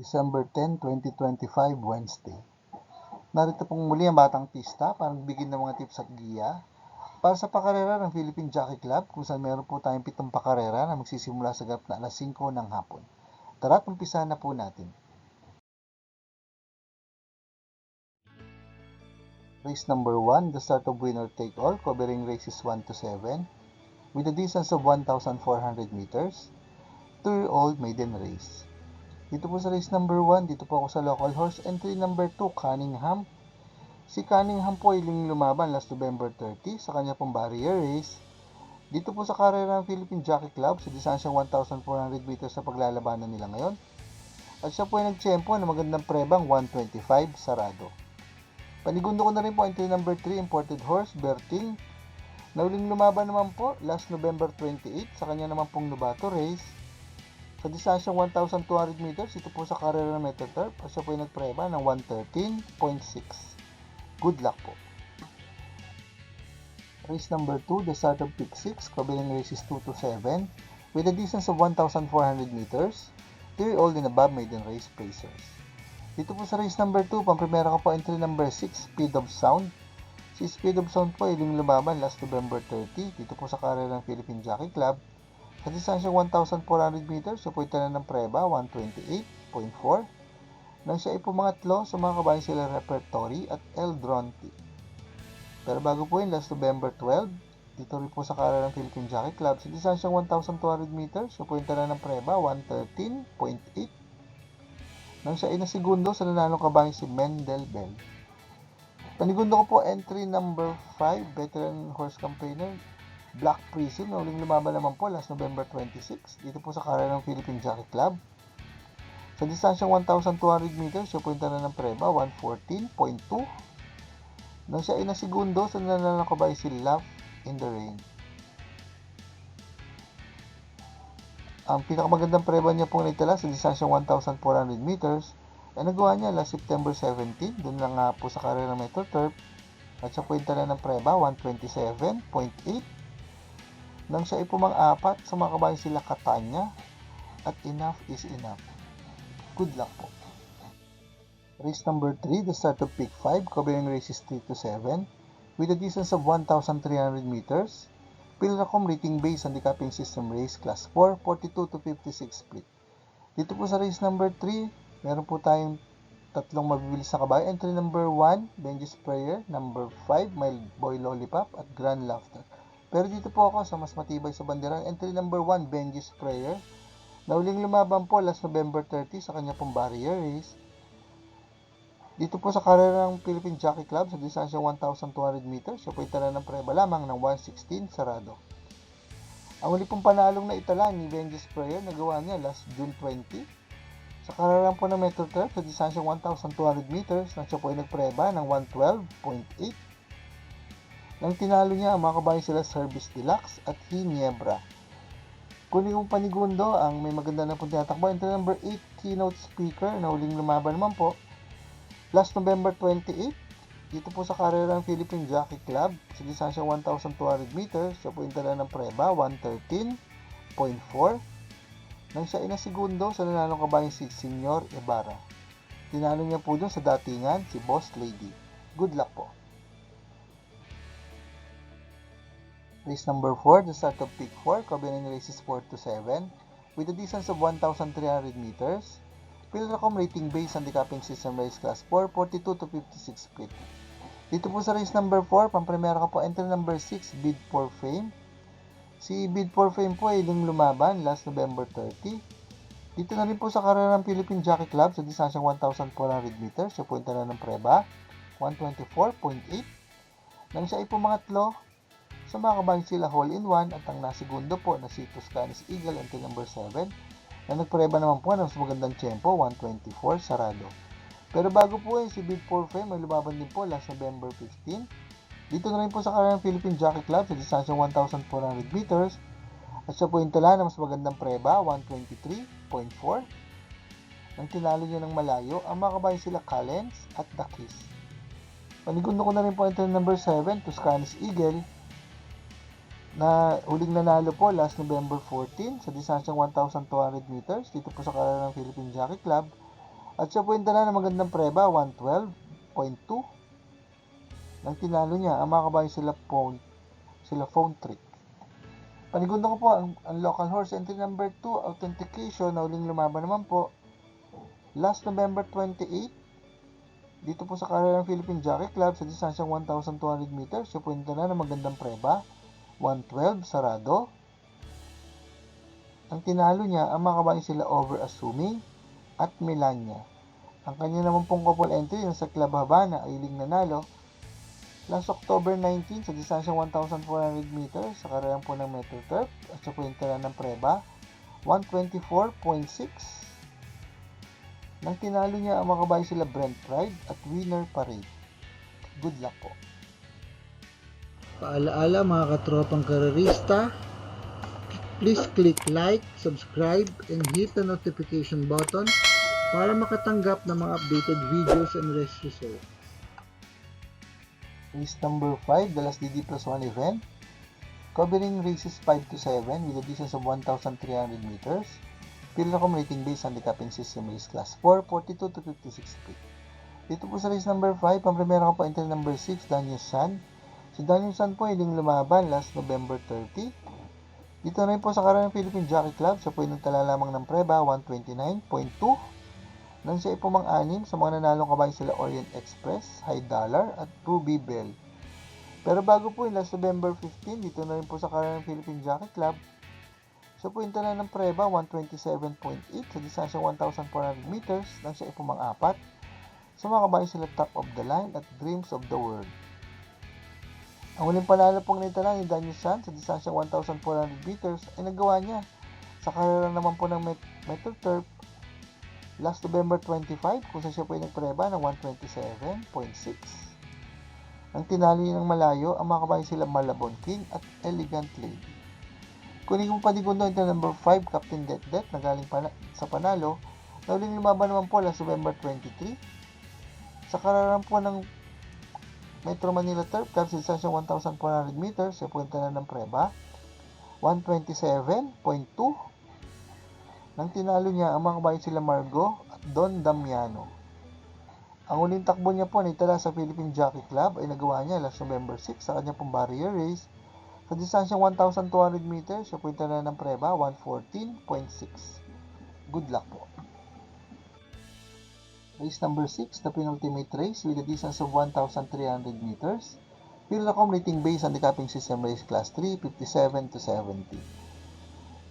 December 10, 2025, Wednesday. Narito pong muli ang Batang Pista para magbigay ng mga tips at giya para sa pakarera ng Philippine Jockey Club kung saan meron po tayong pitong pakarera na magsisimula sa gap na alas 5 ng hapon. Tara't umpisahan na po natin. Race number 1, the start of winner take all, covering races 1 to 7, with a distance of 1,400 meters, 2-year-old maiden race. Dito po sa race number 1, dito po ako sa local horse, entry number 2, Cunningham. Si Cunningham po ay lumaban last November 30 sa kanya pong barrier race. Dito po sa karera ng Philippine Jockey Club, sa distansyang 1,400 meters sa paglalabanan nila ngayon. At siya po ay nagtsempo na magandang prebang 125 sarado. Panigundo ko na rin po entry number 3, imported horse, Berting. Nauling lumaban naman po last November 28 sa kanya naman pong Novato race. Sa distansyang 1,200 meters, ito po sa karera ng MetroTurf, at siya po ay nagpreba ng 113.6. Good luck po. Race number 2, the start of pick 6, kabilang races 2 to 7, with a distance of 1,400 meters, 3-year-old and above maiden race pacers. Dito po sa race number 2, pamprimera ko po entry number 6, Speed of Sound. Si Speed of Sound po ay lumaban last November 30, dito po sa karera ng Philippine Jockey Club. Sa distansyang 1,400 meters, siya po itanan ng preba, 128.4. Nang siya ay pumangatlo, sa mga kabayan sila Repertory at El Dronte. Pero bago po yun, last November 12, dito rin po sa karera ng Philippine Jockey Club, sa distansyang 1,200 meters, siya po itanan ng preba, 113.8. Nang siya ay nasigundo, sa nanalong kabayan si Mendel Bell. Panigundo ko po entry number 5, veteran horse campaigner, Black Prison, na uling lumaban naman po last November 26, dito po sa karera ng Philippine Jockey Club. Sa distansyang 1,200 meters, siya po yung tanan ng preba, 114.2. Nang siya ay nasigundo, sa nananakabay si Love in the Rain. Ang pinakamagandang preba niya pong naitala sa distansyang 1,400 meters ay nagawa niya last September 17, doon lang nga po sa karera ng Metro Turf. At siya po yung tala ng preba, 127.8. Nang siya ay pumang-apat, sa mga kabayan sila Katanya at enough is enough. Good luck po. Race number 3, the start of pick 5, covering races 3 to 7, with a distance of 1,300 meters. Pilracom rating based handicapping system race class 4, 42 to 56 split. Dito po sa race number 3, meron po tayong tatlong mabibilis na kabayo. Entry number 1, Benji Sprayer. Number 5, Mild Boy Lollipop at Grand Laughter. Pero dito po ako sa mas matibay sa banderan. Entry number 1, Benji Sprayer. Nauling lumaban po last November 30 sa kanya pong barrier race. Dito po sa karera ng Philippine Jockey Club sa distansyang 1,200 meters, siya po itala ng preba lamang ng 116 sarado. Ang uli pong panalong na itala ni Benji Sprayer nagawa niya last June 20 sa karera po ng Metro Turf sa distansyang 1,200 meters nang siya po ay nagpreba ng 112.8. Nang tinalo niya ang mga kabayan sila Service Deluxe at Hiniebra. Kunin kong panigundo ang may maganda na pong tinatakbo. Enter number 8, keynote speaker na uling lumaban naman po. Last November 28, dito po sa karera ng Philippine Jockey Club, sa distansyang 1,200 meters, siya po yung tala ng preba, 113.4. Nang siya ay nasigundo sa nanalong kabayan si Senyor Ibarra. Tinalo niya po doon sa datingan si Boss Lady. Good luck po. Race number 4, the start of pick 4, covering races 4 to 7, with a distance of 1,300 meters. Pilracom rating based handicapping system race class 4, 42 to 56 split. Dito po sa race number 4, pamprimera ka po entry number 6, bid for fame. Si bid for fame po ay iling lumaban last November 30. Dito na rin po sa karera ng Philippine Jockey Club sa distansyang 1,400 meters. Siya po yung ng preba, 124.8. Nang siya ay pumangatlo, kabayan sila hole in one at ang nasigundo po na si Toscanis Eagle until number 7 na nagpreba naman po ng mas magandang tempo 124 sarado. Pero bago po eh, si Big 4 Fame ay lumaban din po last November 15. Dito na rin po sa karang Philippine Jockey Club sa distansyang 1,400 meters at siya po yung tala ng mas magandang preba 123.4. Nang tinalo niya ng malayo, ang mga kabayan sila Callens at Dakis. Panigundo ko na rin po enter number 7, Toscanis Eagle, na huling nanalo po last November 14 sa distansyang 1,200 meters dito po sa karera ng Philippine Jockey Club. At siya po yung dala ng magandang preba, 112.2. Nang tinalo niya, ang mga kabayo sila phone, sila phone trick. Panigundo ko po ang, ang local horse entry number 2, authentication, na uling lumaban naman po. Last November 28, dito po sa Karerang Philippine Jockey Club sa distansyang 1,200 meters, siya po yung dala ng magandang preba, 112, sarado. Ang tinalo niya, ang mga kabayo sila over assuming at Melania. Ang kanya naman pong couple entry yung sa Club Habana ay iling nanalo last October 19 sa distansyang 1,400 meters sa karayang po ng Metro Turf at sa kwenta ng Preba 124.6 nang tinalo niya ang mga kabayo sila Brent Pride at Winner Parade. Good luck po. Paalaala mga katropang karerista, please click like, subscribe, and hit the notification button para makatanggap ng mga updated videos and race results. Race number 5, the last DD plus 1 event, covering races 5 to 7 with a distance of 1,300 meters. Pilnacom rating based on the capping system race class 4, 42 to 56 feet. Dito po sa race number 5, ang primera ko po entry number 6, Daniel San. Si Daniel San hiling lumaban last November 30. Dito na rin po sa karang Philippine Jockey Club, siya po yung nagtala lamang ng preba, 129.2. Nang siya ipumang anim sa mga nanalong kabayo sila Orient Express, High Dollar at Ruby Bell. Pero bago po yung last November 15, dito na rin po sa karang Philippine Jockey Club, siya po yung tala ng preba, 127.8 sa distansyang 1,400 meters nang siya ipumang apat sa mga kabayo sila Top of the Line at Dreams of the World. Ang huling panalo pong nitala ni Daniel San sa distansyang 1,400 meters ay nagawa niya sa karera naman po ng Met- Metro Turf last November 25 kung saan siya po ay nagpreba ng 127.6. Nang tinalo niya ng malayo, ang mga kabayo sila Malabon King at Elegant Lady. Kunin ko pa di kundo ito number 5, Captain Det Det, na galing pana- sa panalo. Na uling lumaban naman po last November 23. Sa kararang po ng Metro Manila Turf Club sa distansyang 1,400 meters, siya po yung tanan ng preba. 127.2. Nang tinalo niya, ang mga kabayo sila Margo at Don Damiano. Ang uling takbo niya po na itala sa Philippine Jockey Club ay nagawa niya last November 6 sa kanyang pong barrier race sa distansyang 1,200 meters, siya po yung tanan ng preba, 114.6. Good luck po. Race number 6, the penultimate race with a distance of 1,300 meters. Pilnacom rating based on the capping system race class 3, 57 to 70.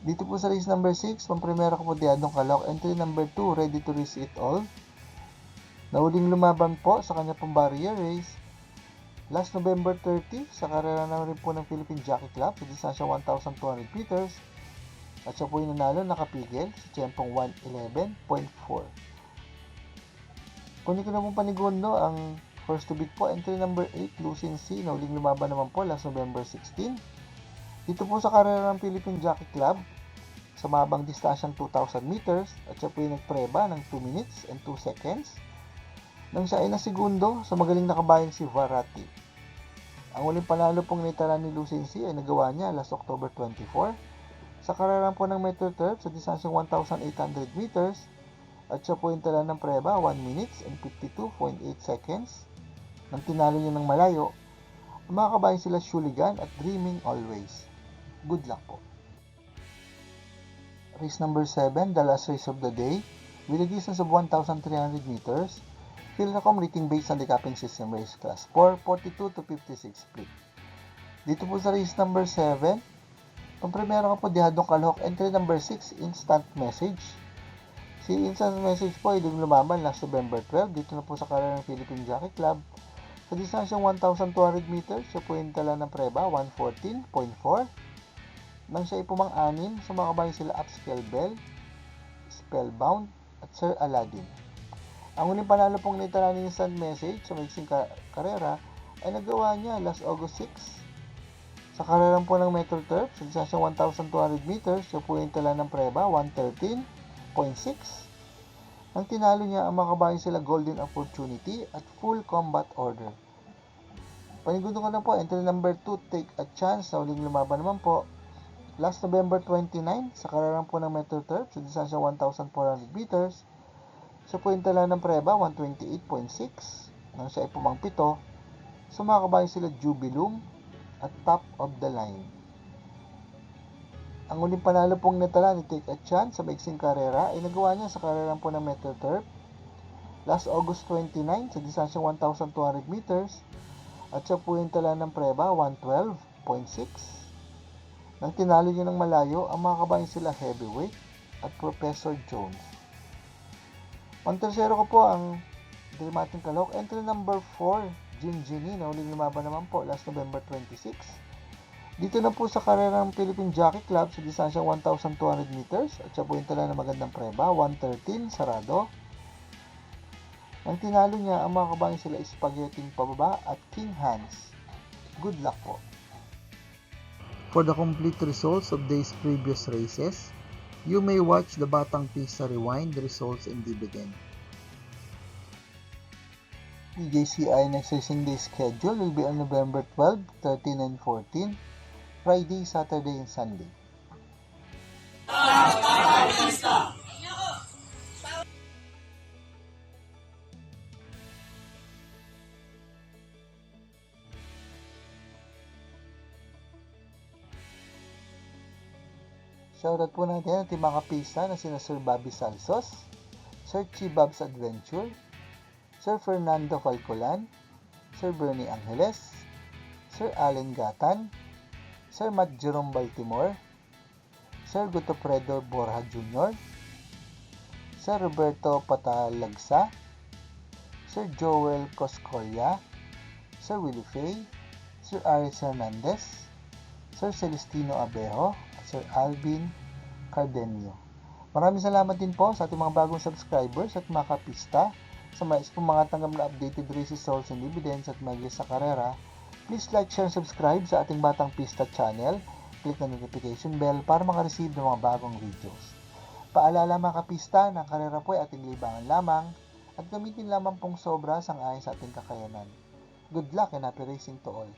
Dito po sa race number 6, pang-primera ko po diadong kalok. Entry number 2, ready to race it all. Nauling lumaban po sa kanya pong barrier race. Last November 30, sa karera na rin po ng Philippine Jockey Club sa distansya 1,200 meters. At siya po yung nanalo, nakapigil sa tiyempong 111.4. Kunin ko na pong panigundo ang first to beat po, entry number 8, Lucien C, na uling lumaban naman po last November 16. Dito po sa karera ng Philippine Jockey Club, sa mabang distansyang 2,000 meters, at siya po yung nagpreba ng 2 minutes and 2 seconds. Nang siya ay nasigundo sa magaling na kabayan si Varati. Ang uling panalo pong naitala ni Lucien C ay nagawa niya last October 24 sa karera po ng Metro Turf sa distansyang 1,800 meters at siya po yung tala ng preba, 1 minutes and 52.8 seconds. Nang tinalo niya ng malayo, mga kabayan sila Shuligan at Dreaming Always. Good luck po. Race number 7, the last race of the day, with a distance of 1,300 meters, Philnacom rating based on the capping system race class 4, 42 to 56 split. Dito po sa race number 7, pang-primera ko po dihadong kalhok, entry number 6, instant message. Si Instant Message po ay lumaban last November 12 dito na po sa karera ng Philippine Jockey Club. Sa distansyang 1,200 meters, siya po yung tala ng preba, 114.4. Nang siya ipumang anim, sa mga kabayan sila Upscale Bell, Spellbound, at Sir Aladdin. Ang uling panalo pong nitala ni Instant Message sa mixing ka- karera ay nagawa niya last August 6. Sa karerang po ng Metro Turf, sa distansyang 1,200 meters, siya po yung tala ng preba, 113. 0.6. Nang tinalo niya ang mga kabayan sila Golden Opportunity at Full Combat Order. Panigundo ko na po, entry number 2, Take a Chance, na uling lumaban naman po. Last November 29, sa kararang po ng Metro Turf, sa distansya 1,400 meters, Sa puwinta ng preba, 128.6. Nang siya ay pumangpito, sumakabayan sila Jubilum at top of the line. Ang uling panalo pong natala ni Take a Chance sa maiksing karera ay nagawa niya sa karera po ng Metro Turf last August 29 sa distansyang 1,200 meters at siya po yung tala ng preba 112.6. Nang tinalo niya ng malayo, ang mga kabayan sila Heavyweight at Professor Jones. Ang tersero ko po ang Dramatic Kalok. Entry number 4, Jim Ginny, na uling lumaban naman po last November 26. Dito na po sa karera ng Philippine Jockey Club sa distansyang 1,200 meters at siya po yung tala ng magandang preba, 113 sarado. Nang tinalo niya, ang mga kabayan sila Spaghetti pababa at King Hans. Good luck po. For the complete results of these previous races, you may watch the Batang Pista Rewind results and dividend. PJCI next racing day schedule will be on November 12, 13, and 14, Friday, Saturday, and Sunday. Shoutout po natin ang mga kapisa na sina Sir Bobby Salsos, Sir Chibabs Adventure, Sir Fernando Falcolan, Sir Bernie Angeles, Sir Allen Gatan, Sir Matt Jerome Baltimore, Sir Gutofredo Borja Jr., Sir Roberto Patalagsa, Sir Joel Coscoya, Sir Willie Fay, Sir Aris Hernandez, Sir Celestino Abejo, Sir Alvin Cardenio. Maraming salamat din po sa ating mga bagong subscribers at mga kapista sa mga, mga tanggap na updated race results and dividends at mga sa karera. Please like, share, and subscribe sa ating Batang Pista channel. Click na notification bell para makareceive ng mga bagong videos. Paalala mga kapista ang karera po ay ating libangan lamang at gamitin lamang pong sobra sang ayon sa ating kakayanan. Good luck and happy racing to all.